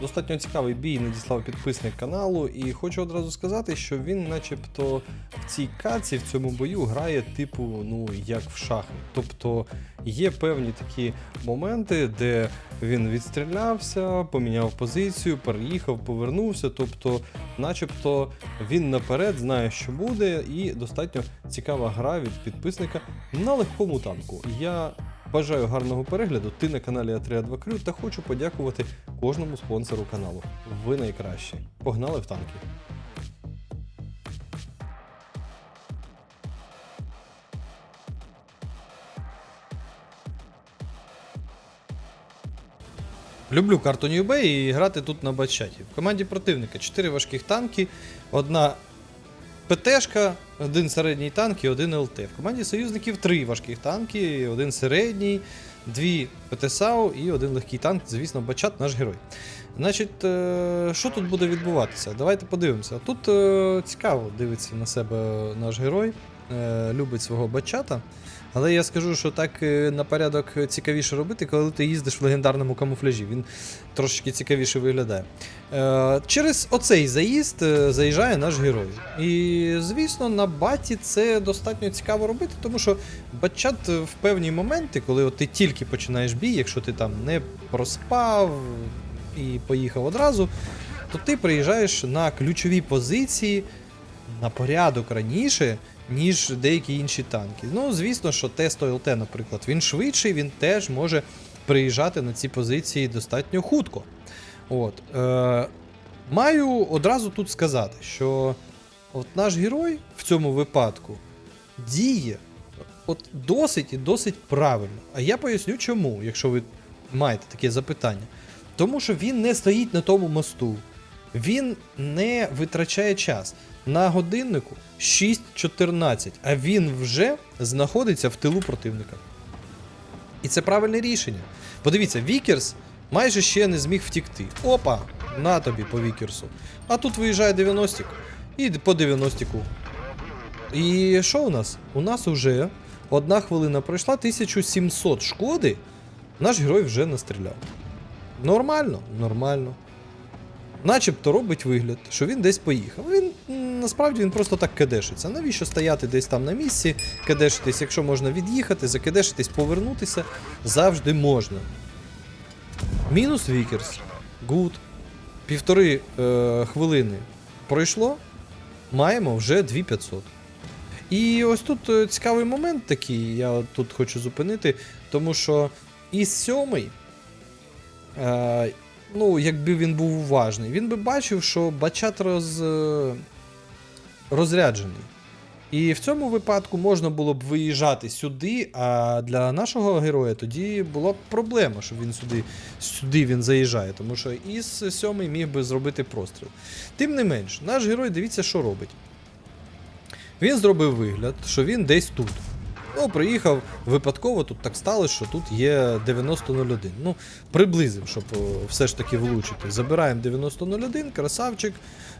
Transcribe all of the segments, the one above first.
Достатньо цікавий бій надіслав підписник каналу, і хочу одразу сказати, що він, начебто, в цій каці, в цьому бою грає типу, ну як в шахи. Тобто є певні такі моменти, де він відстрілявся, поміняв позицію, переїхав, повернувся. Тобто, начебто, він наперед знає, що буде, і достатньо цікава гра від підписника на легкому танку. Я Бажаю гарного перегляду. Ти на каналі А32 Крю та хочу подякувати кожному спонсору каналу. Ви найкращі. Погнали в танки. Люблю карту New Bay і грати тут на бачаті. В команді противника 4 важких танки, одна ПТшка, один середній танк і один ЛТ. В команді союзників три важких танки, один середній, дві ПТСАУ і один легкий танк, звісно, Бачат, наш герой. Значить, е, що тут буде відбуватися? Давайте подивимося. Тут е, цікаво дивиться на себе наш герой, е, любить свого бачата. Але я скажу, що так е, на порядок цікавіше робити, коли ти їздиш в легендарному камуфляжі. Він трошечки цікавіше виглядає. Е, через оцей заїзд е, заїжджає наш герой. І, звісно, на баті це достатньо цікаво робити, тому що батчат в певні моменти, коли от ти тільки починаєш бій, якщо ти там не проспав і поїхав одразу, то ти приїжджаєш на ключові позиції на порядок раніше, ніж деякі інші танки. Ну, звісно, що Тесто ЛТ, наприклад, він швидший, він теж може приїжджати на ці позиції достатньо хутко. От, е, маю одразу тут сказати, що от наш герой в цьому випадку діє от досить і досить правильно. А я поясню чому, якщо ви маєте таке запитання. Тому що він не стоїть на тому мосту, він не витрачає час. На годиннику 6.14, а він вже знаходиться в тилу противника. І це правильне рішення. Подивіться, Вікерс майже ще не зміг втікти. Опа! На тобі по Вікерсу. А тут виїжджає 90-ік. І по 90-іку. І що у нас? У нас уже одна хвилина пройшла, 1700 шкоди. Наш герой вже настріляв. Нормально, нормально. Начебто робить вигляд, що він десь поїхав. Він насправді він просто так кедешиться. Навіщо стояти десь там на місці, кедешитись, якщо можна від'їхати, закедешитись, повернутися, завжди можна. Мінус Вікерс. Гуд. Півтори е, хвилини пройшло. Маємо вже 2500. І ось тут е, цікавий момент такий, я тут хочу зупинити, тому що із сьомий, е, ну, якби він був уважний, він би бачив, що бачат роз, е, розряджений. І в цьому випадку можна було б виїжджати сюди, а для нашого героя тоді була б проблема, що він сюди, сюди він заїжджає, тому що із сьомий міг би зробити простріл. Тим не менш, наш герой дивіться, що робить. Він зробив вигляд, що він десь тут. Ну, приїхав випадково, тут так сталося, що тут є 9001. Ну, приблизив, щоб все ж таки влучити. Забираємо 9001, красавчик,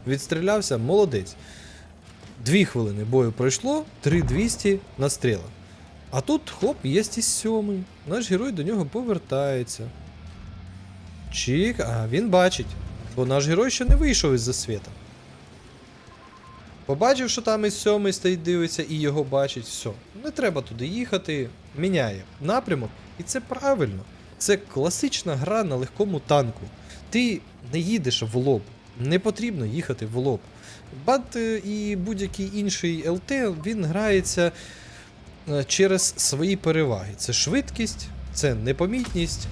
відстрілявся, молодець. Дві хвилини бою пройшло, 3200 настріла. А тут хоп, є сьомий. Наш герой до нього повертається. Чік, а він бачить. Бо наш герой ще не вийшов із засвіта. Побачив, що там із сьомий стоїть, дивиться і його бачить, все. Не треба туди їхати, міняє напрямок. І це правильно. Це класична гра на легкому танку. Ти не їдеш в лоб, не потрібно їхати в лоб. Бат е, і будь-який інший ЛТ він грається е, через свої переваги. Це швидкість, це непомітність,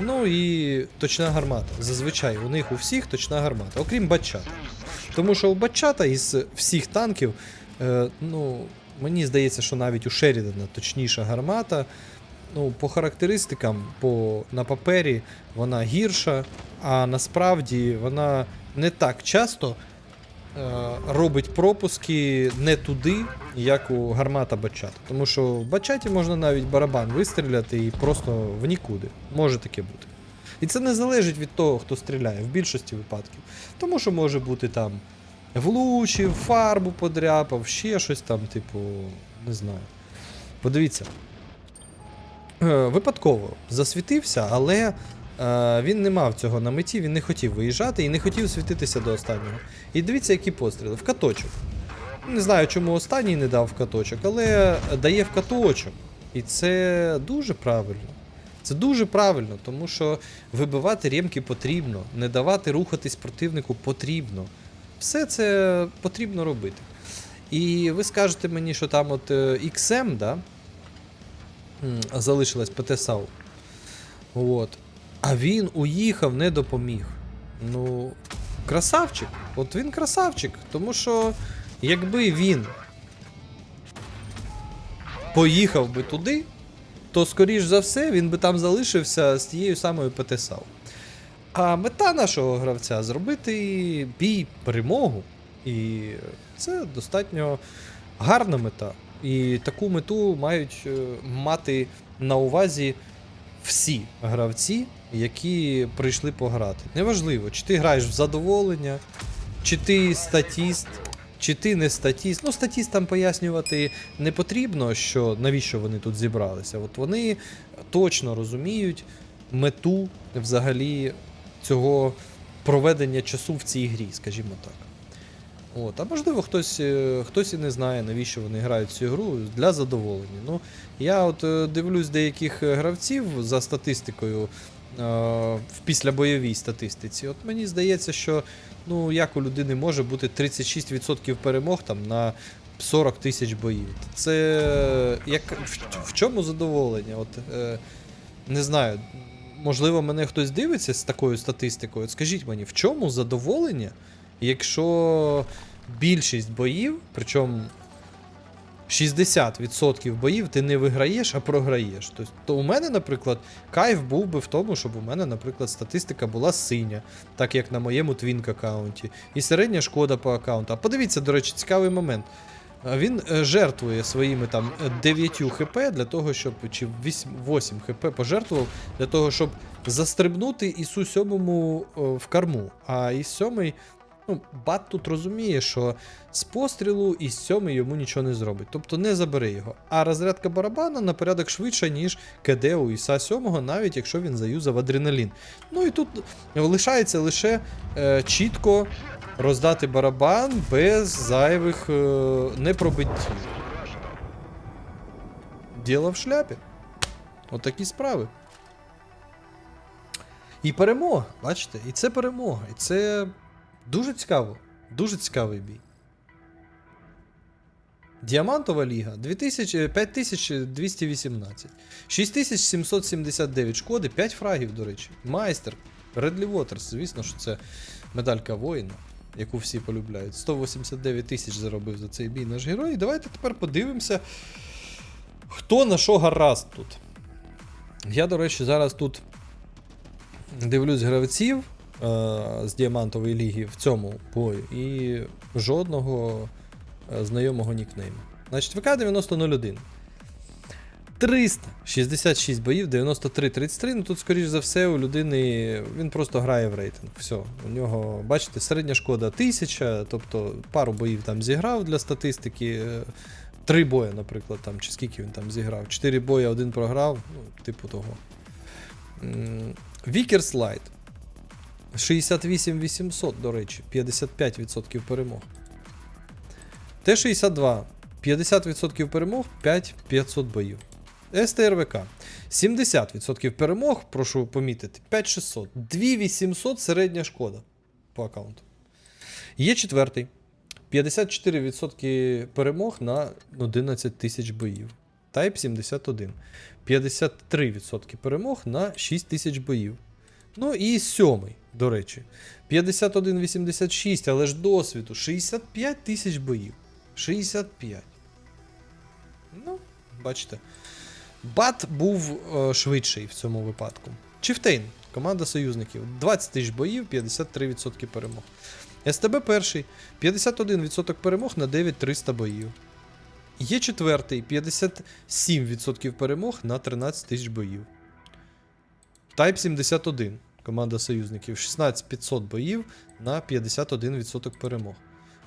ну і точна гармата. Зазвичай у них у всіх точна гармата, окрім бачата. Тому що у Бачата із всіх танків, е, ну, мені здається, що навіть у Шерідана точніша гармата. Ну, по характеристикам, по, на папері вона гірша, а насправді вона не так часто е, робить пропуски не туди, як у гармата Бачата. Тому що в Бачаті можна навіть барабан вистріляти і просто в нікуди. Може таке бути. І це не залежить від того, хто стріляє в більшості випадків. Тому що може бути там влучив, фарбу подряпав, ще щось там, типу, не знаю. Подивіться. Е, Випадково засвітився, але Е, він не мав цього на меті, він не хотів виїжджати і не хотів світитися до останнього. І дивіться, які постріли. В каточок. Не знаю, чому останній не дав в каточок, але дає в каточок. І це дуже правильно. Це дуже правильно, тому що вибивати ремки потрібно, не давати рухатись противнику потрібно. Все це потрібно робити. І ви скажете мені, що там от е, XM, да? залишилась ПТ САУ. От. А він уїхав, не допоміг. Ну, красавчик. От він красавчик. Тому що якби він поїхав би туди, то скоріш за все він би там залишився з тією самою ПТ САУ. А мета нашого гравця зробити бій перемогу. І це достатньо гарна мета. І таку мету мають е, мати на увазі всі гравці, які прийшли пограти. Неважливо, чи ти граєш в задоволення, чи ти статіст, чи ти не статіст. Ну, статістам пояснювати не потрібно, що навіщо вони тут зібралися. От вони точно розуміють мету взагалі цього проведення часу в цій грі, скажімо так. От, а можливо, хтось, е, хтось і не знає, навіщо вони грають цю гру для задоволення. Ну, я от е, дивлюсь деяких гравців за статистикою в післябойовій статистиці. От мені здається, що ну, як у людини може бути 36% перемог там, на 40 тисяч боїв. Це е, як, в, в чому задоволення? От, е, не знаю, можливо, мене хтось дивиться з такою статистикою. От скажіть мені, в чому задоволення, якщо більшість боїв, причому 60% боїв ти не виграєш, а програєш. Тобто, то у мене, наприклад, кайф був би в тому, щоб у мене, наприклад, статистика була синя, так як на моєму твінк аккаунті, і середня шкода по аккаунту. А подивіться, до речі, цікавий момент. Він е, жертвує своїми там 9 хп для того, щоб. чи 8, 8 хп пожертвував для того, щоб застрибнути Ісу сьомому е, в корму. А Іс сьомий, ну, бат тут розуміє, що з пострілу Іс сьомий йому нічого не зробить. Тобто не забере його. А розрядка барабана на порядок швидше, ніж КД у Іса сьомого, навіть якщо він заюзав адреналін. Ну і тут лишається лише е, чітко роздати барабан без зайвих е, непробиттів. Діло в шляпі. Отакі справи. І перемога, бачите? І це перемога. І це дуже цікаво. Дуже цікавий бій. Діамантова ліга 2000, 5218. 6779 шкоди, 5 фрагів, до речі. Майстер. Редлі Вотерс, звісно, що це медалька воїна, яку всі полюбляють. 189 тисяч заробив за цей бій наш герой. І давайте тепер подивимося, хто на що гаразд тут. Я, до речі, зараз тут дивлюсь гравців з Діамантової ліги в цьому бою і жодного е, знайомого нікнейму. Значить, ВК 9001. 366 боїв, 93-33. Ну тут, скоріш за все, у людини він просто грає в рейтинг. Все. У нього, бачите, середня шкода 1000, тобто пару боїв там зіграв для статистики. е, Три бої, наприклад, там, чи скільки він там зіграв. Чотири бої, один програв, ну, типу того. Вікер Слайд. 68 800, до речі, 55% перемог. Т-62. 50% перемог, 5500 боїв. СТРВК. 70% перемог, прошу помітити, 5600. 2800 середня шкода по аккаунту. Є четвертий. 54% перемог на 11 тисяч боїв. Type 71. 53% перемог на 6 тисяч боїв. Ну і сьомий, до речі. 51,86, але ж досвіду 65 тисяч боїв. 65. Ну, бачите. Бат був е, швидший в цьому випадку. Чифтейн, команда союзників. 20 тисяч боїв, 53% перемог. СТБ перший, 51% перемог на 9300 боїв. Є четвертий, 57% перемог на 13 тисяч боїв. Type 71, команда союзників. 16500 боїв на 51% перемог.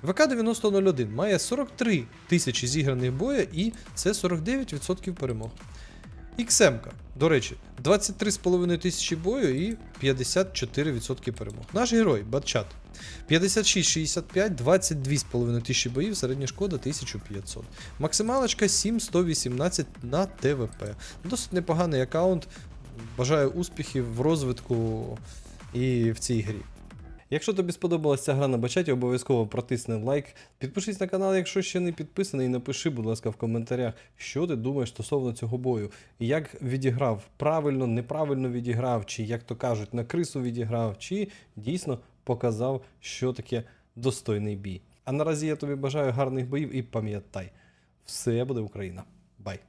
ВК 9001 має 43 тисячі зіграних боя і це 49% перемог. XM, до речі, 23,5 тисячі бою і 54% перемог. Наш герой, Батчат. 56-65, 22,5 тисячі боїв, середня шкода 1500. Максималочка 7118 на ТВП. Досить непоганий аккаунт. Бажаю успіхів в розвитку і в цій грі. Якщо тобі сподобалася ця гра на бачаті, обов'язково протисни лайк. Підпишись на канал, якщо ще не підписаний, і напиши, будь ласка, в коментарях, що ти думаєш стосовно цього бою. Як відіграв правильно, неправильно відіграв, чи як то кажуть, на крису відіграв, чи дійсно показав, що таке достойний бій. А наразі я тобі бажаю гарних боїв і пам'ятай, все буде Україна. Бай!